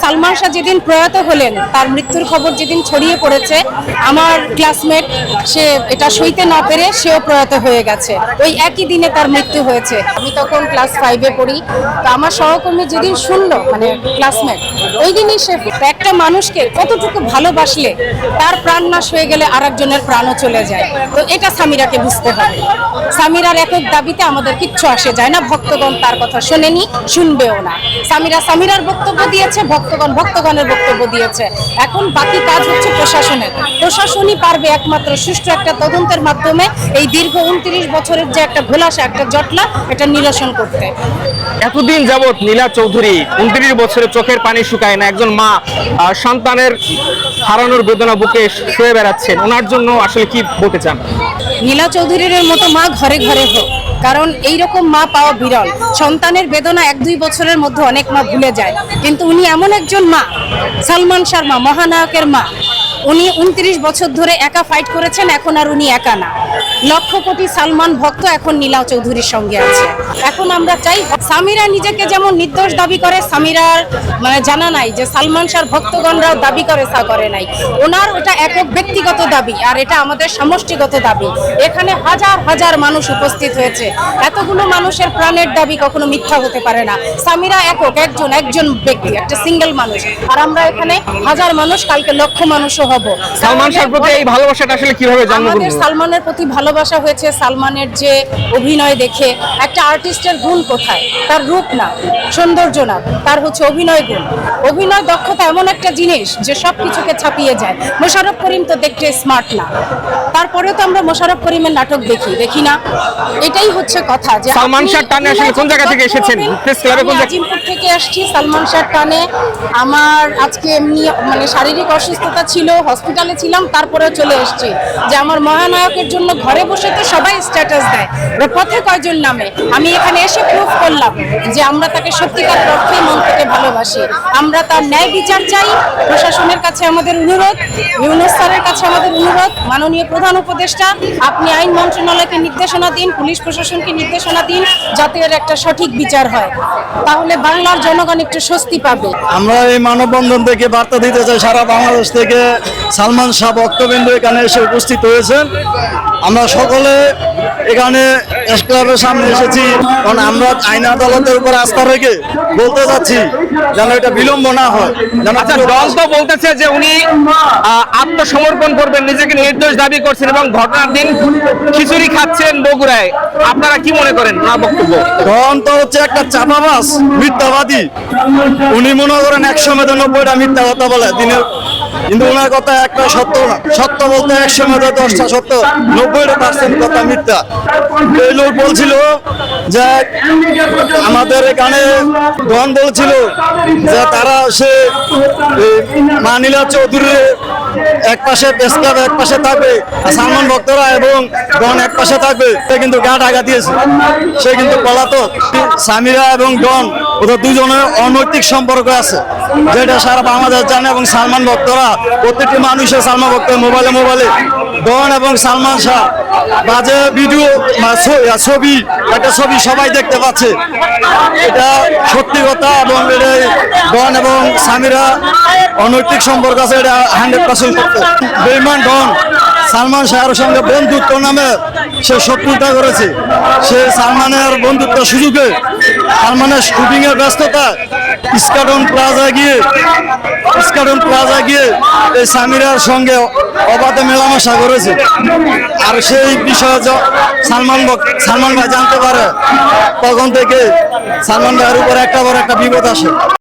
সালমান শাহ যেদিন প্রয়াত হলেন, তার মৃত্যুর খবর যেদিন ছড়িয়ে পড়েছে, আমার ক্লাসমেট সে এটা সইতে না পেরে সেও প্রয়াত হয়ে গেছে। ওই একই দিনে তার মৃত্যু হয়েছে। আমি তখন ক্লাস ফাইভে পড়ি। তো আমার সহকর্মী যেদিন শুনলো মানে ক্লাসমেট ওই দিনই সে একটা মানুষকে কতটুকু ভালোবাসলে, তার প্রাণ নাশ হয়ে গেলে আরেকজনের প্রাণও চলে যায়। তো এটা সামিরাকে বুঝতে হবে। সামিরার একক দাবিতে আমাদের কিচ্ছু আসে যায় না। ভক্তগণ তার কথা শোনেনি, শুনবেও না। সামিরা সামিরার বক্তব্য দিয়েছে ভক্তগণ ভক্তগণের বক্তব্য দিয়েছে। এখন বাকি কাজ হচ্ছে প্রশাসনের। প্রশাসনই পারবে একমাত্র সুষ্ঠু একটা তদন্তের মাধ্যমে এই দীর্ঘ উনত্রিশ বছরের যে একটা ঘোলাসা একটা জটলা এটা নিরসন করতে। এতদিন যাবৎ নীলা চৌধুরী উনত্রিশ বছরের চোখের পানি শুকায় না একজন মা সন্তানের হারানোর বেদনা বুকে শুয়ে বেড়াচ্ছেন। ওনার জন্য আসলে কি বলতে চান? নীলা চৌধুরীর মতো মা ঘরে ঘরে হোক। কারণ এই রকম মা পাওয়া বিরল। সন্তানের বেদনা এক দুই বছরের মধ্যে অনেক মা ভুলে যায়। কিন্তু উনি এমন একজন মা, সালমান শর্মা, মহানায়কের মা। উনি উনত্রিশ বছর ধরে একা ফাইট করেছেন, এখন আর উনি একা না। লক্ষ কোটি সালমান ভক্ত এখন নীলা চৌধুরীর সঙ্গে আছে। এখন আমরা চাই সামিরা নিজেকে যেমন নির্দোষ দাবি করে, সামিরার মানে জানা নাই যে সালমান শাহর ভক্তগণরাও দাবি করে, তা করে নাই। ওনার ওটা একক ব্যক্তিগত দাবি, আর এটা আমাদের সমষ্টিগত দাবি। এখানে হাজার হাজার মানুষ উপস্থিত হয়েছে। এতগুলো মানুষের প্রাণের দাবি কখনো মিথ্যা হতে পারে না। সামিরা একক, একজন একজন ব্যক্তি, একটা সিঙ্গেল মানুষ। আর আমরা এখানে হাজার মানুষ, কালকে লক্ষ মানুষও হব। সালমান শাহর প্রতি এই ভালোবাসাটা আসলে কীভাবে আমাদের জন্মগ্রহণ সালমানের প্রতি ভালোবাসা হয়েছে সালমানের যে অভিনয় দেখে। একটা আর্টিস্টের গুণ কোথায়? তার রূপ না সৌন্দর্য না তার হচ্ছে অভিনয় গুণ। অভিনয় দক্ষতা এমন একটা জিনিস যে সব কিছুকে ছাপিয়ে যায়। মোশাররফ করিম তো দেখতে স্মার্ট না। তারপরেও তো আমরা মোশারফ করিমের নাটক দেখি দেখি না? এটাই হচ্ছে কথা যে সালমান শাহর টানে আসলে কোন জায়গা থেকে এসেছেন? প্রেস ক্লাবে কোন আজিমপুর থেকে আসছি সালমান শাহ টানে। আমার আজকে এমনি মানে শারীরিক অসুস্থতা ছিল হসপিটালে ছিলাম, তারপরেও চলে এসেছি। যে আমার মহানায়কের জন্য ঘরে বসে তো সবাই স্ট্যাটাস দেয়। পথে কয়জন নামে? আমি এখানে এসে প্রুফ করলাম যে আমরা তাকে সত্যিকার অর্থে মন থেকে ভালোবাসি। আমরা তার ন্যায় বিচার চাই। প্রশাসনের কাছে আমাদের অনুরোধ, ইউনুস কাছে আমাদের অনুরোধ, মাননীয় প্রধান উপদেষ্টা, আপনি আইন মন্ত্রণালয়কে নির্দেশনা দিন, পুলিশ প্রশাসনকে নির্দেশনা দিন, যাতে এর একটা সঠিক বিচার হয়। তাহলে বাংলার জনগণ একটু স্বস্তি পাবে। আমরা এই মানববন্ধন থেকে বার্তা দিতে চাই, সারা বাংলাদেশ থেকে সালমান শাহ ভক্তবৃন্দ এখানে এসে উপস্থিত হয়েছেন। আমরা সকলে এখানে প্রেস ক্লাবের সামনে এসেছি। কারণ আমরা আইন আদালতের উপর আস্থা রেখে বলতে চাচ্ছি যেন এটা বিলম্ব না হয়। যেন আচ্ছা দল তো বলতেছে যে উনি আত্মসমর্পণ করবেন নিজেকে নির্দোষ দাবি করছেন এবং ঘটনার দিন খিচুড়ি খাচ্ছেন বগুড়ায়। আপনারা কি মনে করেন? না বক্তব্য? ধন তো হচ্ছে একটা চাপাবাস মিথ্যাবাদী। উনি মনে করেন একশো মেধে নব্বইটা মিথ্যা কথা বলে দিনের কিন্তু ওনার কথা একটা সত্য সত্য বলতে একশো মেধে দশটা সত্য, নব্বইটা পার্সেন্ট কথা মিথ্যা। এই লোক বলছিল যে আমাদের এখানে ধন বলছিল যে তারা সে মানিলা চৌধুরী এক পাশে প্রেস ক্লাব এক পাশে থাকবে, সালমান ভক্তরা এবং ডন এক পাশে থাকবে, সে কিন্তু গা ঢাকা দিয়েছে। সে কিন্তু পলাতক। সামিরা এবং ডন, ওদের দুজনের অনৈতিক সম্পর্ক আছে, যেটা সারা বাংলাদেশ জানে এবং সালমান ভক্তরা প্রত্যেকটি মানুষের সালমা ভক্তের মোবাইলে মোবাইলে ডন এবং সালমান শাহ বাজে ভিডিও ছবি একটা ছবি সবাই দেখতে পাচ্ছে। এটা সত্যি কথা এবং এটা ডন এবং সামিরা অনৈতিক সম্পর্ক আছে, এটা হান্ড্রেড পার্সেন্ট বেইমান ডন। সালমান শাহের সঙ্গে বন্ধুত্ব নামে সে শত্রুতা করেছে। সে সালমানের বন্ধুত্ব সুযোগে, সালমানের শুটিং এর ব্যস্ততা ইস্কাটন প্লাজা গিয়ে ইস্কাটন প্লাজা গিয়ে এই সামিরার সঙ্গে অবাধে মেলামেশা করেছে। আর সেই বিষয়ে সালমান সালমান ভাই জানতে পারে, তখন থেকে সালমান ভাইয়ের উপর একটা বড় একটা বিপদ আসে।